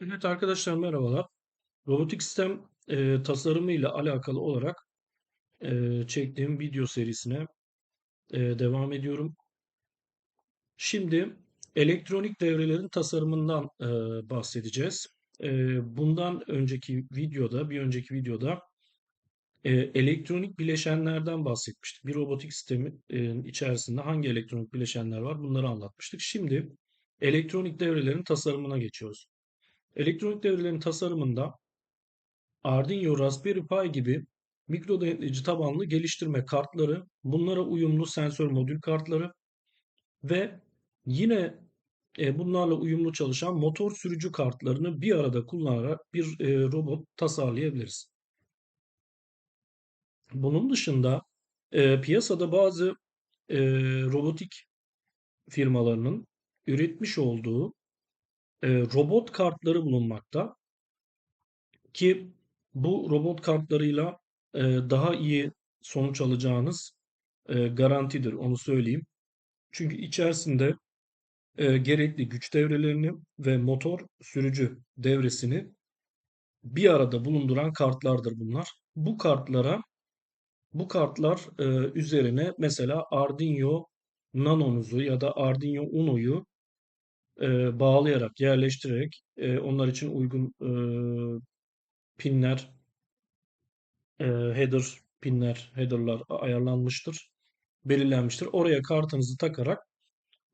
Evet arkadaşlar merhabalar. Robotik sistem e, tasarımı ile alakalı olarak e, çektiğim video serisine e, devam ediyorum. Şimdi elektronik devrelerin tasarımından e, bahsedeceğiz. E, bundan önceki videoda, bir önceki videoda e, elektronik bileşenlerden bahsetmiştik. Bir robotik sistemin e, içerisinde hangi elektronik bileşenler var bunları anlatmıştık. Şimdi elektronik devrelerin tasarımına geçiyoruz. Elektronik devrelerin tasarımında Arduino, Raspberry Pi gibi mikro denetleyici tabanlı geliştirme kartları, bunlara uyumlu sensör modül kartları ve yine e, bunlarla uyumlu çalışan motor sürücü kartlarını bir arada kullanarak bir e, robot tasarlayabiliriz. Bunun dışında e, piyasada bazı robotik firmalarının üretmiş olduğu e, robot kartları bulunmakta ki bu robot kartlarıyla e, daha iyi sonuç alacağınız e, garantidir, onu söyleyeyim. Çünkü içerisinde e, gerekli güç devrelerini ve motor sürücü devresini bir arada bulunduran kartlardır bunlar. Bu kartlara bu kartlar üzerine mesela Arduino Nano'nuzu ya da Arduino Uno'yu e, bağlayarak, yerleştirerek e, onlar için uygun e, pinler, e, header pinler, header'lar ayarlanmıştır, belirlenmiştir. Oraya kartınızı takarak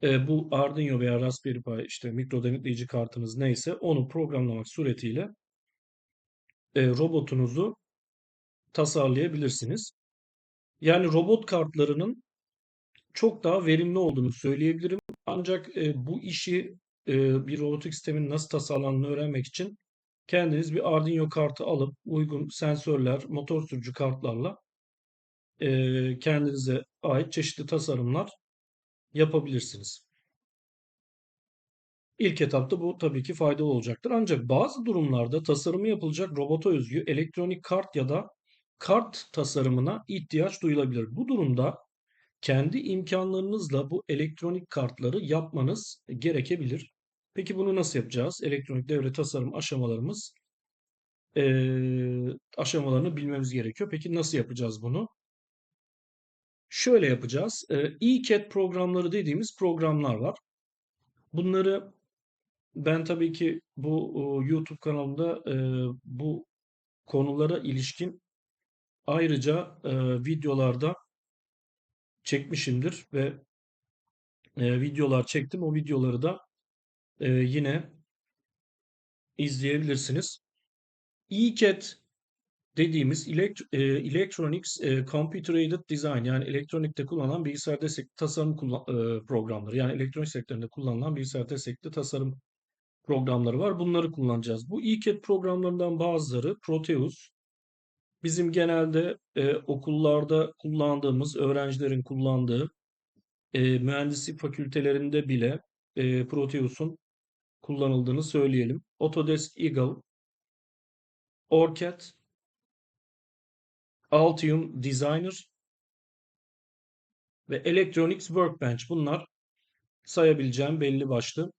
e, bu Arduino veya Raspberry Pi işte mikro denetleyici kartınız neyse onu programlamak suretiyle e, robotunuzu tasarlayabilirsiniz. Yani robot kartlarının çok daha verimli olduğunu söyleyebilirim. Ancak e, bu işi e, bir robotik sistemin nasıl tasarlandığını öğrenmek için kendiniz bir Arduino kartı alıp uygun sensörler, motor sürücü kartlarla e, kendinize ait çeşitli tasarımlar yapabilirsiniz. İlk etapta bu tabii ki faydalı olacaktır. Ancak bazı durumlarda tasarımı yapılacak robota özgü elektronik kart ya da kart tasarımına ihtiyaç duyulabilir. Bu durumda kendi imkanlarınızla bu elektronik kartları yapmanız gerekebilir. Peki bunu nasıl yapacağız? Elektronik devre tasarım aşamalarımız eee, aşamalarını bilmemiz gerekiyor. Peki nasıl yapacağız bunu? Şöyle yapacağız. ECAD programları dediğimiz programlar var. Bunları ben tabii ki bu YouTube kanalımda bu konulara ilişkin ayrıca videolarda çekmişimdir ve eee, videolar çektim. O videoları da eee, yine izleyebilirsiniz. ECAD dediğimiz elect- e, Electronics e, Computer Aided Design yani elektronikte kullanılan bilgisayar destekli tasarım e, programları yani elektronik sektöründe kullanılan bilgisayar destekli tasarım programları var. Bunları kullanacağız. Bu ECAD programlarından bazıları Proteus. Bizim genelde e, okullarda kullandığımız, öğrencilerin kullandığı e, mühendislik fakültelerinde bile e, Proteus'un kullanıldığını söyleyelim. Autodesk Eagle, OrCAD, Altium Designer ve Electronics Workbench. Bunlar sayabileceğim belli başlı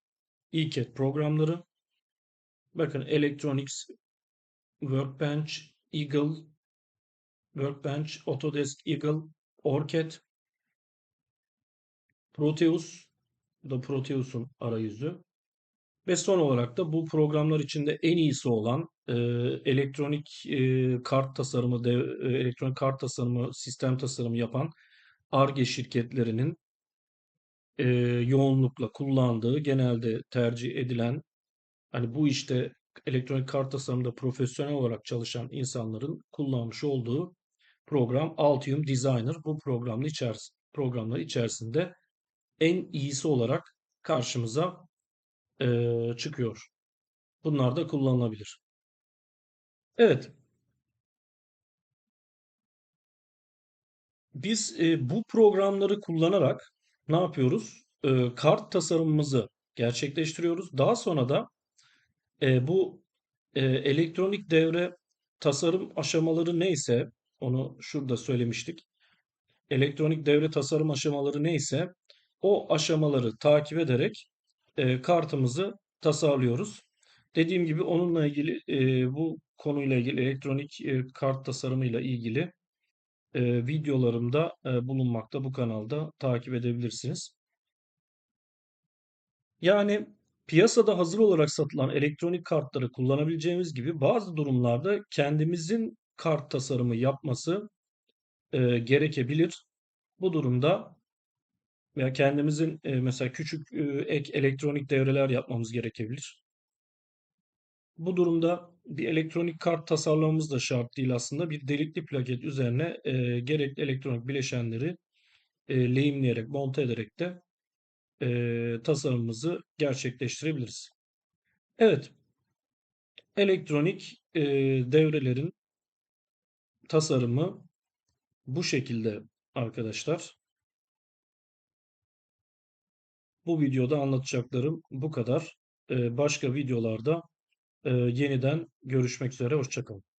ECAD programları. Bakın Electronics Workbench, Eagle Workbench, Autodesk Eagle, OrCAD, Proteus, bu da Proteus'un arayüzü. Ve son olarak da bu programlar içinde en iyisi olan e, elektronik e, kart tasarımı, dev, e, elektronik kart tasarımı, sistem tasarımı yapan Ar-Ge şirketlerinin e, yoğunlukla kullandığı, genelde tercih edilen, hani bu işte elektronik kart tasarımında profesyonel olarak çalışan insanların kullanmış olduğu program Altium Designer. Bu programın içerisinde, programlar içerisinde en iyisi olarak karşımıza e, çıkıyor. Bunlar da kullanılabilir. Evet, biz e, bu programları kullanarak ne yapıyoruz? E, kart tasarımımızı gerçekleştiriyoruz. Daha sonra da e, bu e, elektronik devre tasarım aşamaları neyse, onu şurada söylemiştik. Elektronik devre tasarım aşamaları neyse, o aşamaları takip ederek e, kartımızı tasarlıyoruz. Dediğim gibi onunla ilgili e, bu konuyla ilgili elektronik e, kart tasarımıyla ilgili e, videolarımda e, bulunmakta bu kanalda takip edebilirsiniz. Yani piyasada hazır olarak satılan elektronik kartları kullanabileceğimiz gibi bazı durumlarda kendimizin kart tasarımı yapması e, gerekebilir. Bu durumda veya kendimizin e, mesela küçük e, ek elektronik devreler yapmamız gerekebilir. Bu durumda bir elektronik kart tasarlamamız da şart değil aslında. Bir delikli plaket üzerine e, gerekli elektronik bileşenleri e, lehimleyerek, monte ederek de e, tasarımımızı gerçekleştirebiliriz. Evet, elektronik e, devrelerin tasarımı bu şekilde arkadaşlar. Bu videoda anlatacaklarım bu kadar. Başka videolarda yeniden görüşmek üzere. Hoşçakalın.